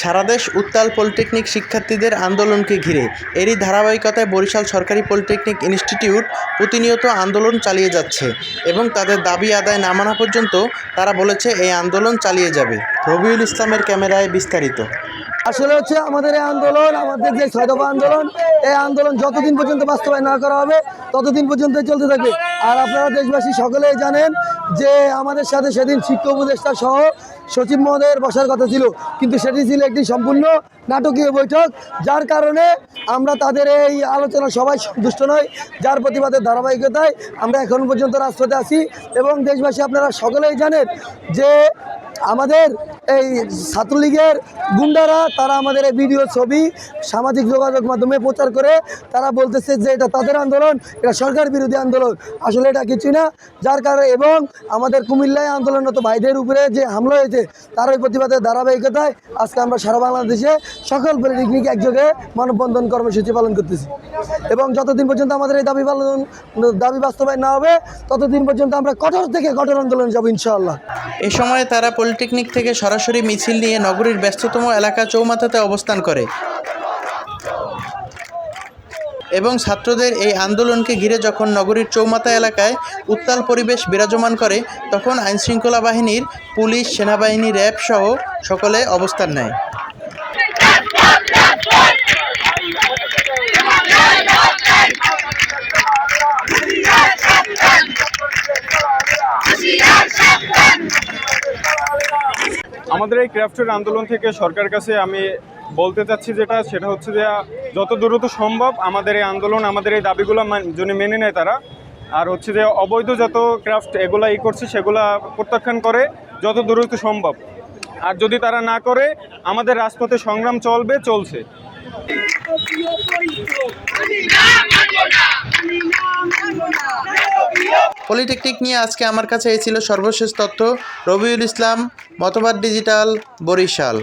সারাদেশ উত্তাল পলিটেকনিক শিক্ষার্থীদের আন্দোলনকে ঘিরে। এরই ধারাবাহিকতায় বরিশাল সরকারি পলিটেকনিক ইনস্টিটিউট প্রতিনিয়ত আন্দোলন চালিয়ে যাচ্ছে এবং তাদের দাবি আদায় না মানা পর্যন্ত তারা বলেছে এই আন্দোলন চালিয়ে যাবে। রবিউল ইসলামের ক্যামেরায় বিস্তারিত। আসলে হচ্ছে আমাদের এই আন্দোলন, আমাদের যে ছয় দফা আন্দোলন, এই আন্দোলন যতদিন পর্যন্ত বাস্তবায়ন না করা হবে, ততদিন পর্যন্ত চলতে থাকবে। আর আপনারা দেশবাসী সকলেই জানেন যে আমাদের সাথে সেদিন শিক্ষা উপদেষ্টা সহ সচিব মহোদয়ের বসার কথা ছিল। কিন্তু সেটি ছিল একটি সম্পূর্ণ নাটকীয় বৈঠক, যার কারণে আমরা তাদের এই আলোচনা সবাই সন্তুষ্ট নয় যার প্রতিবাদের ধারাবাহিকতায় আমরা এখন পর্যন্ত রাজপথে আছি। এবং দেশবাসী আপনারা সকলেই জানেন যে আমাদের এই ছাত্রলীগের গুন্ডারা, তারা আমাদের এই ভিডিও ছবি, সামাজিক যোগাযোগ মাধ্যমে প্রচার করে, তারা বলতেছে যে এটা তাদের আন্দোলন, এটা সরকার বিরোধী আন্দোলন। আসলে এটা কিছুই না। যার কারণে এবং আমাদের কুমিল্লায় আন্দোলনরত ভাইদের উপরে যে হামলা হয়েছে, তার ওই প্রতিবাদের ধারাবাহিকতায় আজকে আমরা সারা বাংলাদেশে সকল পলিটেকনিক একযোগে মানববন্ধন কর্মসূচি পালন করতেছি। এবং যতদিন পর্যন্ত আমাদের এই দাবি পালন, দাবি বাস্তবায়ন না হবে, ততদিন পর্যন্ত আমরা কঠোর থেকে কঠোর আন্দোলন যাব ইনশাআল্লাহ। এ সময় তারা পলিটেকনিক থেকে সরাসরি মিছিল নিয়ে নগরীর ব্যস্ততম এলাকা চৌমাথাতে অবস্থান করে। এবং ছাত্রদের এই আন্দোলনকে ঘিরে যখন নগরীর চৌমাথা এলাকায় উত্তাল পরিবেশ বিরাজমান করে, তখন আইনশৃঙ্খলা বাহিনীর, পুলিশ, সেনাবাহিনী, র্যাব সহ সকলে অবস্থান নেয়। আমাদের এই ক্রাফটের আন্দোলন থেকে সরকার কাছে আমি বলতে চাচ্ছি যেটা, সেটা হচ্ছে যে যত দ্রুত সম্ভব আমাদের এই আন্দোলন, আমাদের এই দাবিগুলো যদি মেনে নেয় তারা। আর হচ্ছে যে অবৈধ যত ক্রাফট এগুলা ই করছে, সেগুলা প্রত্যাখ্যান করে যত দ্রুত সম্ভব। আর যদি তারা না করে, আমাদের রাজপথে সংগ্রাম চলবে, চলছে। পলিটেকনিক নিয়ে আজকে আমার কাছে এই ছিল সর্বশেষ তথ্য। রবিউল ইসলাম মতবাদ ডিজিটাল বরিশাল।